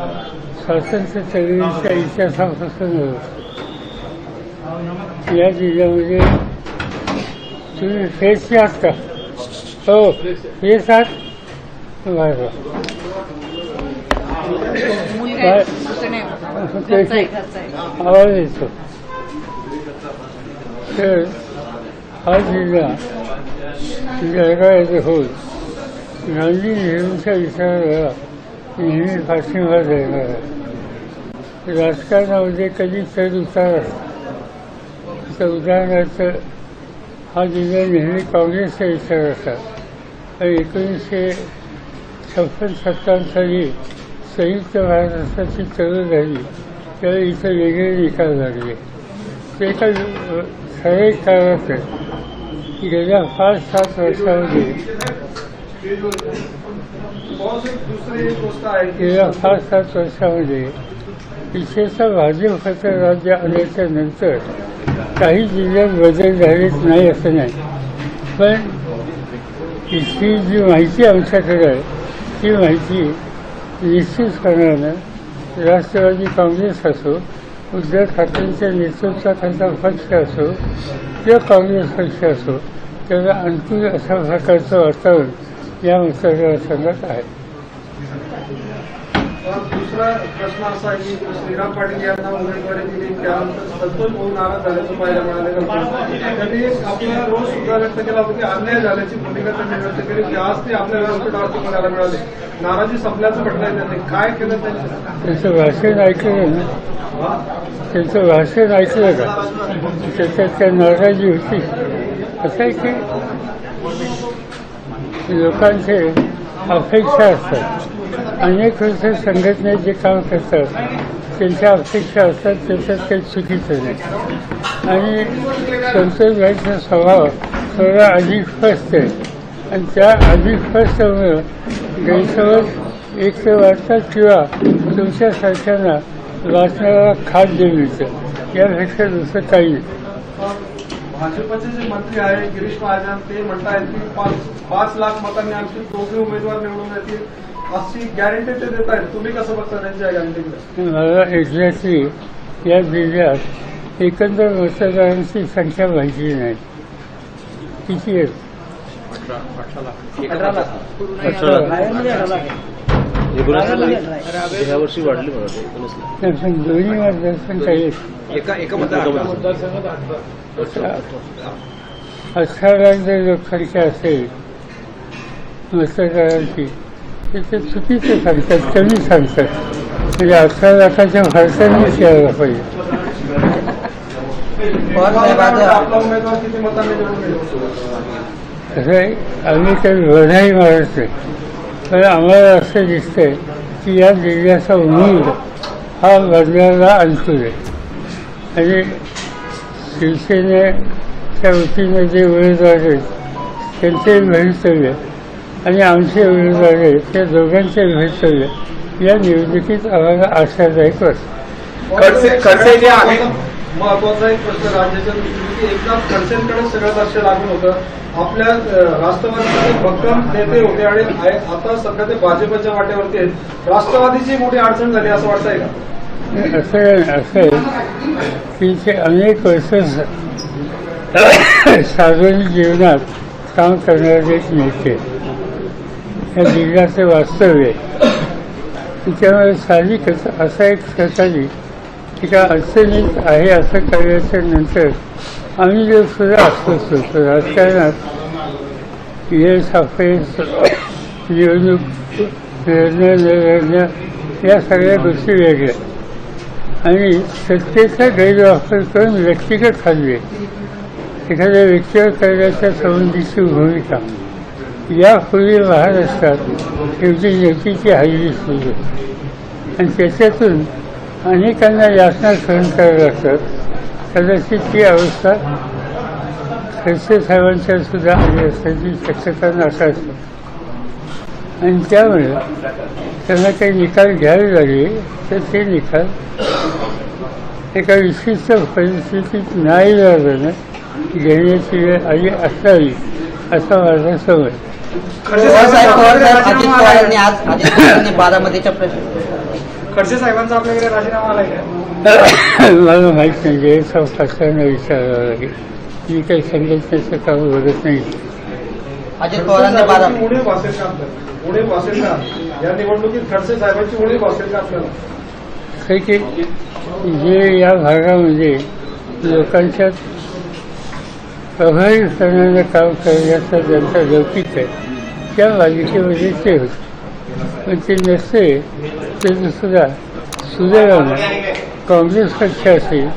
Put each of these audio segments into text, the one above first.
स्वातंत्र्य चळवळीच्या इतिहासापासून या जिल्ह्यामध्ये तुम्ही फेस आहात का हो फेस आहात काय? आवाज येतो तर हा जिल्हा जळगाव होत गांधी नेहरूंच्या विचाराला नेहमी पाठिंबा देणार आहे राजकारणामध्ये कधी चढ उतार असतो उदाहरणार्थ हा जिल्हा नेहमी काँग्रेसचा विचार होता. आणि एकोणीसशे छप्पन सत्तावन्न साली संयुक्त महाराष्ट्राची चळवळ झाली. त्यावेळी इथं वेगळे निकाल लागले. ते एका ठराविक काळात गेल्या पाच सात वर्षामध्ये दुसरी गोष्ट आहे की गेल्या पाच सात वर्षामध्ये विशेषतः भाजपचं राज्य आल्याच्यानंतर काही जिल्ह्यात बदल झालेच नाही असं नाही. पण इथली जी माहिती आमच्याकडे आहे ती माहिती निश्चित करणारं राष्ट्रवादी काँग्रेस असो उद्धव ठाकरेंच्या नेतृत्वाखालचा पक्ष असो किंवा काँग्रेस पक्ष असो त्याला अनुकूल अशा प्रकारचं वातावरण या मतदारसंघात आहे. दुसरा प्रश्न असा आहे की श्रीराम पाटील यांना उमेदवारी दिली त्यानंतर संतोष भाऊ नाराज झाल्याचं पाहायला मिळालेलं होतं. त्यांनी आपला रोज सुद्धा व्यक्त केला होता की अन्याय झाल्याची भूमिका त्यांनी व्यक्त केली की आज ते आपल्या व्यासपीठावरती बघायला मिळाले. नाराजी संपल्याचं म्हटलंय त्यांनी. काय केलं त्यांनी? त्यांचं भाषण ऐकलं ना? त्यांचं भाषण ऐकलं का त्याच्यात त्या नाराजी होती? असं आहे की लोकांचे अपेक्षा असतात अनेक वर्ष संघटनेत जे काम करतात त्यांच्या अपेक्षा असतात त्याच्यात काही चुकीचं नाही आणि संतोषभाईचा स्वभाव थोडा अधिक स्पष्ट आहे आणि त्या अधिक स्पष्टमुळं गैरसमज एक तर वाटतात किंवा तुमच्यासारख्यांना वाचनाला खाद मिळतं यापेक्षा दुसरं काही नाही भाजपचे जे मंत्री आहे गिरीश महाजन ते म्हणतायत की पाच पाच लाख मतांनी आणखी दोघे उमेदवार निवडून येतील अशी गॅरंटी ते देत आहेत तुम्ही कसं बघता त्यांच्या गॅरंटीकडे मला एक्झॅक्टली या जिल्ह्यात एकंदर मतदारांची संख्या माहिती नाही. किती आहेत ह्या वर्षी वाढली मला दोन्ही मतदारसंघ काही. एका एका मतदार अठरा जर लोकसंख्या असेल मतदारांची तर ते चुकीचं सांगतात कमी सांगतात. म्हणजे अठरा लाखाच्या फरकानेच यायला पाहिजे आहे आम्ही काही वधाही मारत नाही पण आम्हाला असं दिसतंय की या जिल्ह्याचा मूळ हा बदलाला आहे. आणि शिवसेनेच्या वतीने जे उमेदवार आहेत त्यांचे भवितव्य आणि आमचे उमेदवार आहेत त्या दोघांचे भवितव्य या निवडणुकीत आम्हाला आशादायक वाटतं. खडसे खडसे जे आहेत महत्त्वाचा एक प्रश्न राज्याच्या दृष्टीने की एकदा खडसेंकडे सगळं लक्ष लागून होतं. आपल्या राष्ट्रवादीचे भक्कम नेते होते आणि आता सध्या ते भाजपच्या वाटेवरती आहेत. राष्ट्रवादीची मोठी अडचण झाली असं वाटतंय का? असं असं की ते अनेक वर्ष सार्वजनिक जीवनात काम करणारे एक नेते या जिल्ह्याचे वास्तव्य त्यामुळे साहजिकच असा एक सहकारी की अडचणीत आहे असं कळल्याच्या नंतर आम्ही जो सुद्धा अस्वस्थ होतो राजकारणात यश अपयश निवडणूक निर्णय न निर्णय या सगळ्या गोष्टी वेगळ्या. आणि सत्तेचा गैरवापर करून व्यक्तिगत हल्ले एखाद्या व्यक्तीवर करण्याच्या संबंधीची भूमिका. यापूर्वी महाराष्ट्रात शेवटी व्यक्तीची हल्ली सुरू आणि त्याच्यातून अनेकांना यातना सहन करत असतात कदाचित ती अवस्था खडसे साहेबांच्या सुद्धा आली असण्याची शक्यता नसायची आणि त्यामुळे त्यांना काही निकाल घ्यावे लागले तर ते निकाल एका विशिष्ट परिस्थितीत नाही झाल्यानं घेण्याची वेळ आली असावी असा माझा समज बारामतीच्या प्रश्न खडसे साहेबांचा आपल्याकडे राजीनामा आलाय का? मला माहीत नाही जे सावकाशांना विचारावं लागेल मी काही संघटनेचं काम बघत नाही. अजित पवारांनी उणीव भासेल का आपल्याला? उणीव भासेल का? या निवडणुकीत खडसे साहेबांची उणीव भासेल का आपल्याला? काही की जे या भागामध्ये लोकांच्या प्रभावीपणानं काम करण्याचा ज्यांचा लौकिक आहे त्या मालिकेमध्ये ते होते. पण ते नसते ते सुद्धा सुदैवानं काँग्रेस पक्ष असेल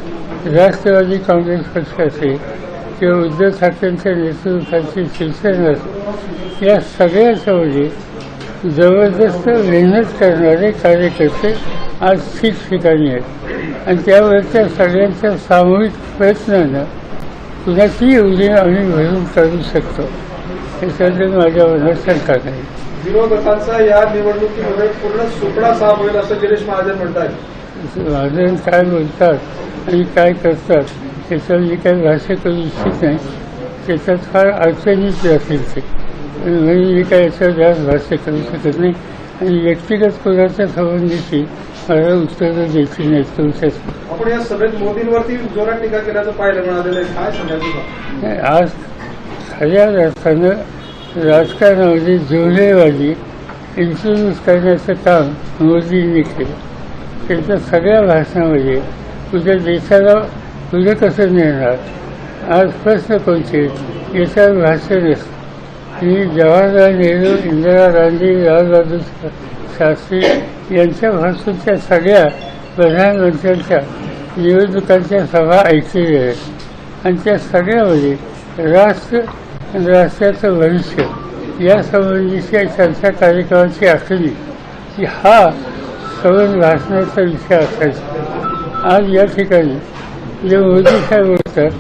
राष्ट्रवादी काँग्रेस पक्ष असेल किंवा उद्धव ठाकरेंच्या नेतृत्वाची शिवसेना असेल या सगळ्याच्यामध्ये जबरदस्त मेहनत करणारे कार्यकर्ते आज ठिकठिकाणी आहेत आणि त्यावर त्या सगळ्यांच्या सामूहिक प्रयत्नानं कुणाचीही योजना आम्ही भरून काढू शकतो याच्याबद्दल माझ्या मनात शंका नाही विरोधकांचा या निवडणुकीमध्ये पूर्ण सुपडा साफ होईल असं गिरीश महाजन म्हणतात. महाजन काय बोलतात आणि काय करतात त्याच्यावर मी काही भाष्य करू इच्छित नाही. त्याच्यात फार अडचणीच असेल ते. म्हणून मी काय याच्यावर जास्त भाष्य करू शकत नाही. आणि व्यक्तिगत कोणाच्या संबंधीची मला उत्तरं द्यायची नाही तुमच्याच आपण या सभेत मोदींवरती जोरात टीका केल्याचं पाहायला मिळालेलं आहे. काय सांगायचं? आज खऱ्या अर्थानं राजकारणामध्ये जुळलेबाजी इन्फ्लुअन्स करण्याचं काम मोदींनी केलं. त्यांच्या सगळ्या भाषणामध्ये तुझ्या देशाला तुझं कसं नेणार आज प्रश्न कोणते? याच्यावर भाष्य नसतं मी जवाहरलाल नेहरू इंदिरा गांधी लालबहादूर शास्त्री यांच्या भाषेच्या सगळ्या प्रधानमंत्र्यांच्या निवडणुकांच्या सभा ऐकलेल्या आहेत. आणि त्या सगळ्यामध्ये राष्ट्र राष्ट्राचं भविष्य या संबंधीच्या चर्चा कार्यक्रमाची आखणी की हा सवन भाषणाचा विषय असायचा. आज या ठिकाणी जे मोदी साहेब बोलतात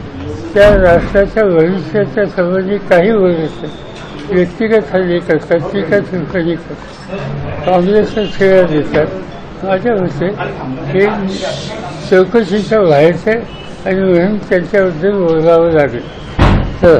त्या राष्ट्राच्या भविष्याच्या संबंधी काही बोलत नाही व्यक्तिगत हल्ले करतात टीका चुकणी करतात. काँग्रेसला सेवा देतात. माझ्या मते हे चौकशीच्या बाहेरचे आणि म्हणून त्यांच्याबद्दल बोलावं लागेल. तर